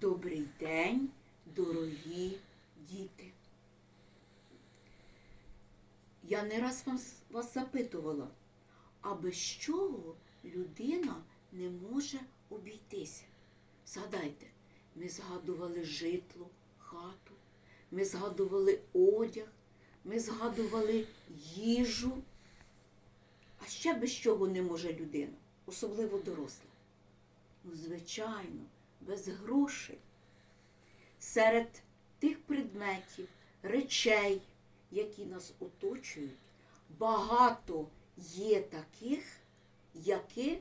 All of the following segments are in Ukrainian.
Добрий день, дорогі діти. Я не раз вам, вас запитувала, а без чого людина не може обійтися? Згадайте, ми згадували житло, хату, ми згадували одяг, ми згадували їжу. А ще без чого не може людина, особливо доросла. Ну, звичайно, без грошей. Серед тих предметів, речей, які нас оточують, багато є таких, які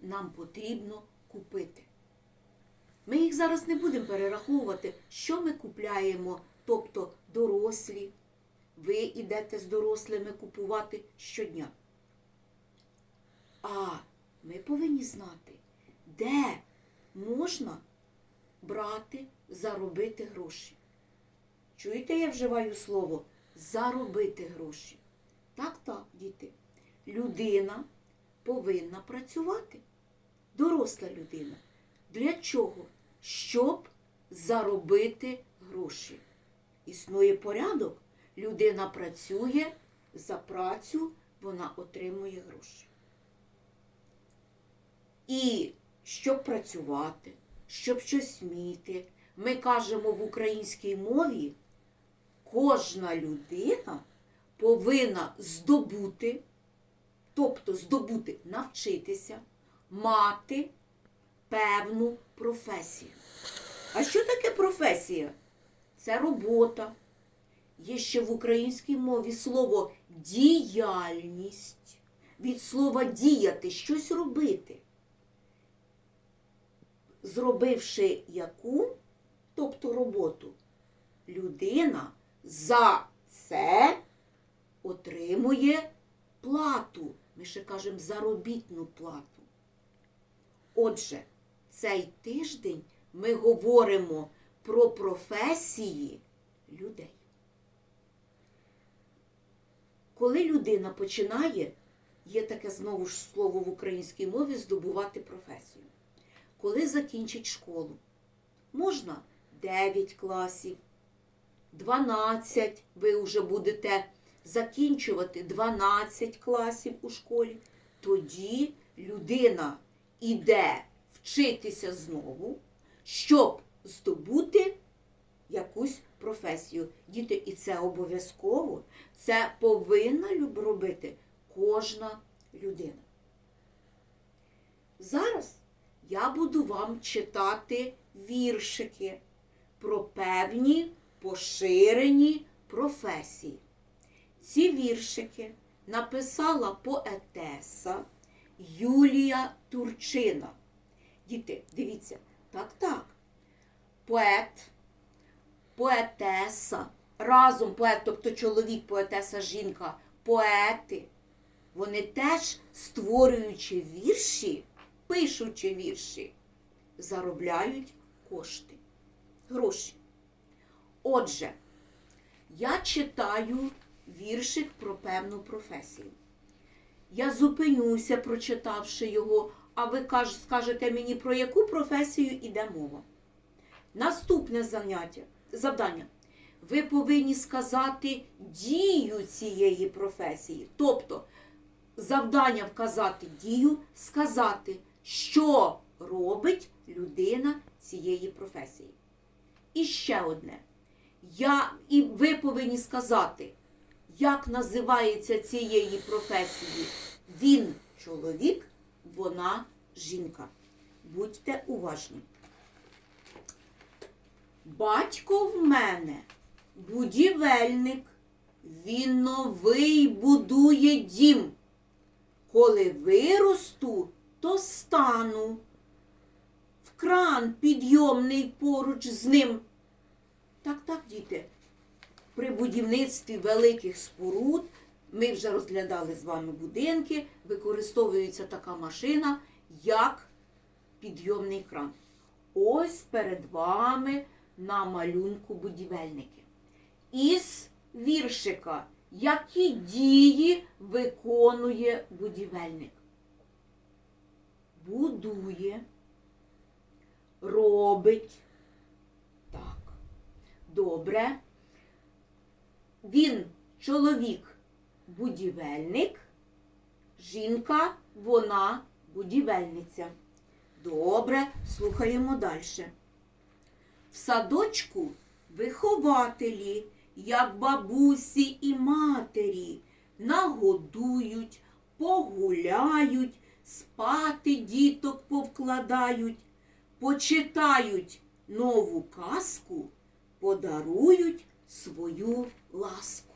нам потрібно купити. Ми їх зараз не будемо перераховувати, що ми купляємо, тобто дорослі. Ви йдете з дорослими купувати щодня. А ми повинні знати, де можна брати, заробити гроші. Чуєте, я вживаю слово заробити гроші. Так, так, діти. Людина повинна працювати. Доросла людина. Для чого? Щоб заробити гроші. Існує порядок. Людина працює за працю, вона отримує гроші. І щоб працювати, щоб щось вміти, ми кажемо в українській мові, кожна людина повинна здобути, тобто здобути, навчитися, мати певну професію. А що таке професія? Це робота. Є ще в українській мові слово діяльність. Від слова діяти, щось робити. Зробивши яку, тобто роботу, людина за це отримує плату. Ми ще кажемо заробітну плату. Отже, цей тиждень ми говоримо про професії людей. Коли людина починає, є таке знову ж слово в українській мові здобувати професію. Коли закінчить школу, можна 9 класів, 12 ви вже будете закінчувати 12 класів у школі, тоді людина іде вчитися знову, щоб здобути якусь професію. Діти, і це обов'язково, це повинна робити кожна людина. Зараз я буду вам читати віршики про певні поширені професії. Ці віршики написала поетеса Юлія Турчина. Діти, дивіться, так, так. Поет, поетеса, разом поет, тобто чоловік, поетеса, жінка, поети. Вони теж, створюючи вірші, пишучи вірші, заробляють кошти, гроші. Отже, я читаю віршик про певну професію. Я зупинюся, прочитавши його, а ви каж- скажете мені, про яку професію йде мова. Наступне заняття, завдання. Ви повинні сказати дію цієї професії. Тобто завдання вказати дію, сказати, що робить людина цієї професії. І ще одне. Я, і ви повинні сказати, як називається цієї професії. Він чоловік, вона жінка. Будьте уважні. Батько в мене будівельник, він новий будує дім. Коли виросту, то стану. В кран підйомний поруч з ним. Так, так, діти. При будівництві великих споруд ми вже розглядали з вами будинки, використовується така машина, як підйомний кран. Ось перед вами на малюнку будівельники. Із віршика, які дії виконує будівельник. Будує, робить, Так, Добре. Він чоловік будівельник, жінка, вона будівельниця. Добре, слухаємо далі. В садочку вихователі, як бабусі і матері, нагодують, погуляють, спати діток повкладають, почитають нову казку, подарують свою ласку.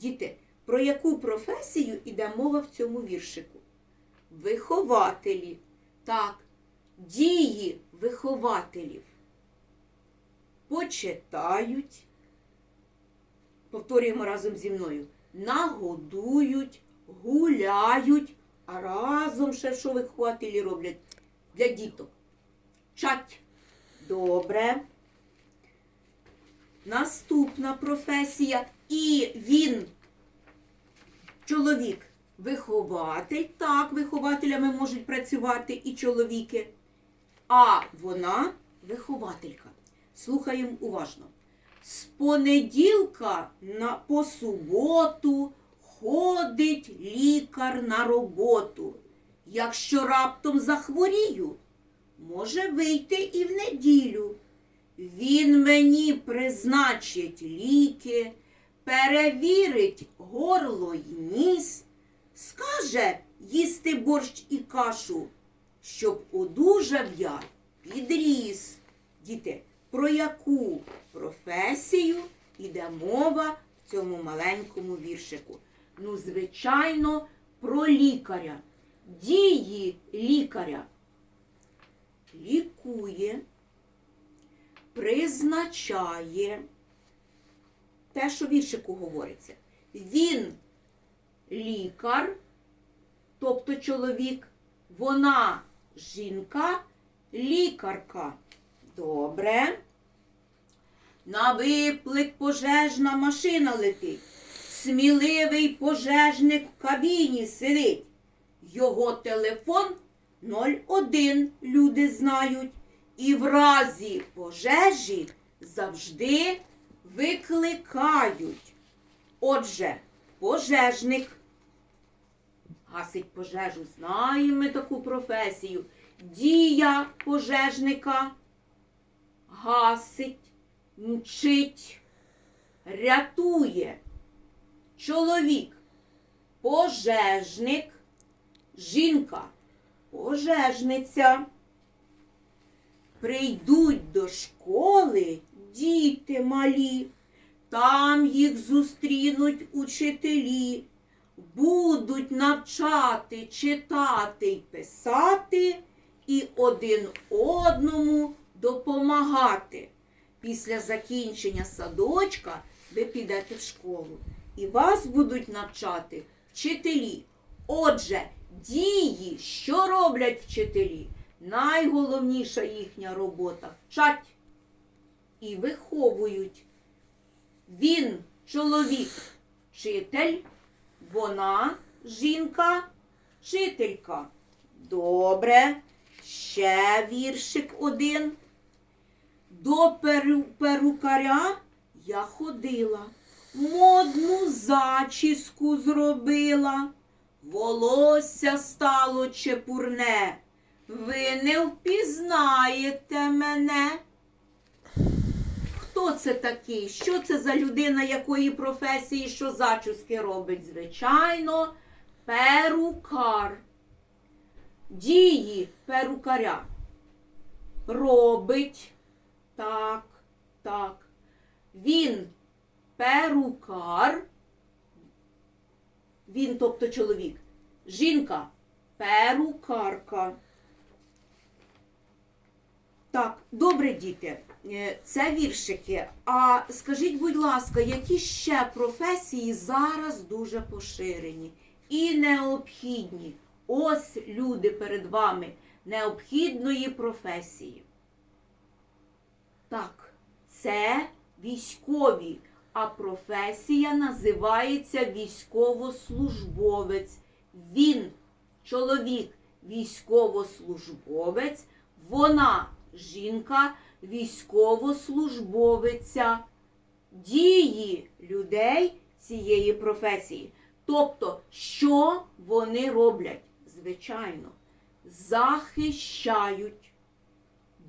Діти, про яку професію іде мова в цьому віршику? Вихователі. Так, дії вихователів почитають, повторюємо разом зі мною, нагодують, гуляють, а разом ще що вихователі роблять для діток. Вчать. Добре. Наступна професія. І він, чоловік, вихователь. Так, вихователями можуть працювати і чоловіки. А вона вихователька. Слухаємо уважно. З понеділка на по суботу ходить лікар на роботу. Якщо раптом захворію, може вийти і в неділю. Він мені призначить ліки, перевірить горло й ніс, скаже їсти борщ і кашу, щоб одужав я підріс. Діти, про яку професію іде мова в цьому маленькому віршику? Ну, звичайно, про лікаря. Дії лікаря лікує, призначає те, що віршику говориться. Він лікар, тобто чоловік, вона жінка, лікарка. Добре. На виклик пожежна машина летить. Сміливий пожежник в кабіні сидить. Його телефон 01 люди знають. І в разі пожежі завжди викликають. Отже, пожежник. Гасить пожежу. Знаємо таку професію. Дія пожежника гасить, мчить, рятує. Чоловік пожежник, жінка пожежниця. Прийдуть до школи діти малі, там їх зустрінуть учителі, будуть навчати читати й писати і один одному допомагати. Після закінчення садочка ви підете в школу і вас будуть навчати вчителі. Отже, дії, що роблять вчителі? Найголовніша їхня робота вчать і виховують. Він чоловік, вчитель, вона жінка, вчителька. Добре. Ще віршик один. До перукаря я ходила, модну зачіску зробила, волосся стало чепурне. Ви не впізнаєте мене. Хто це такий? Що це за людина, якої професії, що зачіски робить? Звичайно, перукар. Дії перукаря. Робить. Так, так. Він перукар. Він, тобто чоловік. Жінка перукарка. Так, добре, діти, е, це віршики. А скажіть, будь ласка, які ще професії зараз дуже поширені і необхідні? Ось люди перед вами необхідної професії. Так, це військові, а професія називається військовослужбовець. Він, чоловік, військовослужбовець, вона жінка, військовослужбовиця. дії людей цієї професії. Тобто, що вони роблять? Звичайно, захищають,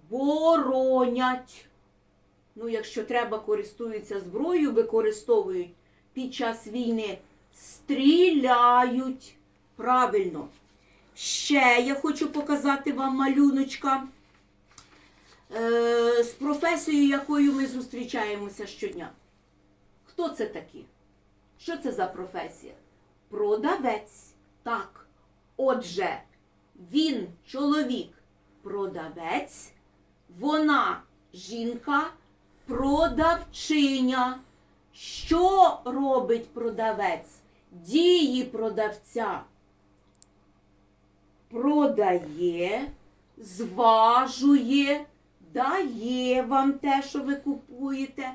боронять. Ну, якщо треба, користуються зброєю, використовують під час війни, стріляють. Правильно. Ще я хочу показати вам малюночка е, з професією, якою ми зустрічаємося щодня. Хто це такі? Що це за професія? Продавець. Так. Отже, він чоловік, продавець, вона жінка, продавчиня. Що робить продавець? Дії продавця. Продає, зважує, дає вам те, що ви купуєте.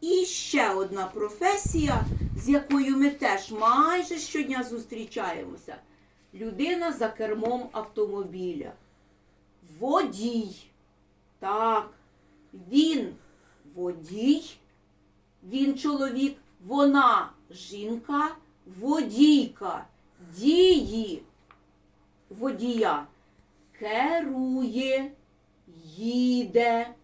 І ще одна професія, з якою ми теж майже щодня зустрічаємося. Людина за кермом автомобіля. Водій. Так, він водій, він чоловік, вона жінка, водійка, дії водія керує, їде.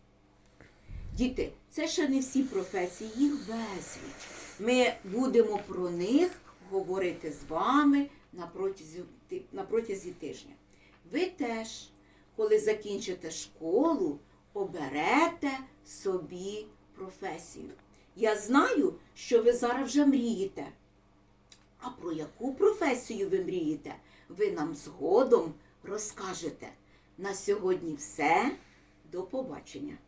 Діти, це ще не всі професії, їх безліч. Ми будемо про них говорити з вами на протязі, на протязі тижня. Ви теж, коли закінчите школу, оберете собі професію. Я знаю, що ви зараз вже мрієте. А про яку професію ви мрієте, ви нам згодом розкажете. На сьогодні все. До побачення.